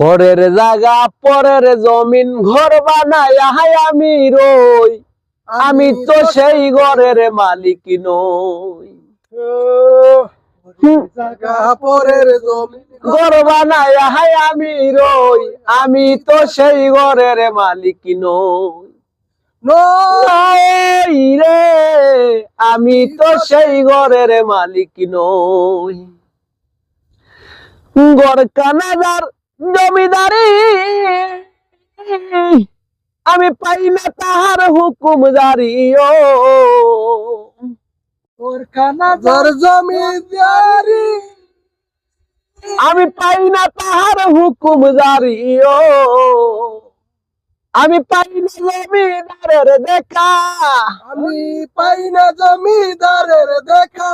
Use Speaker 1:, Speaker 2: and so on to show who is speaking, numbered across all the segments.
Speaker 1: পরের জায়গা পরের জমিন ঘর বানায় আমি রই। আমি তো সেই ঘরের মালিক নই।
Speaker 2: পরের জমি
Speaker 1: ঘর বানায় আমি রই। আমি তো সেই ঘরের মালিক নই। নই রে আমি তো সেই ঘরের মালিক নই। গড় কানাদার জমিদারি আমি পাই না তাহার হুকুম জারি ও
Speaker 2: তোর কানাদার জমিদারি
Speaker 1: আমি পাই না তাহার হুকুম জারি ও আমি পাই না জমিদারের দেখা
Speaker 2: আমি পাই না জমিদারের দেখা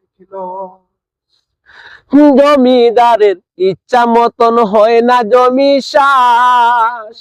Speaker 2: নই
Speaker 1: জমিদারের ইচ্ছা মতন হয় না জমি চাষ।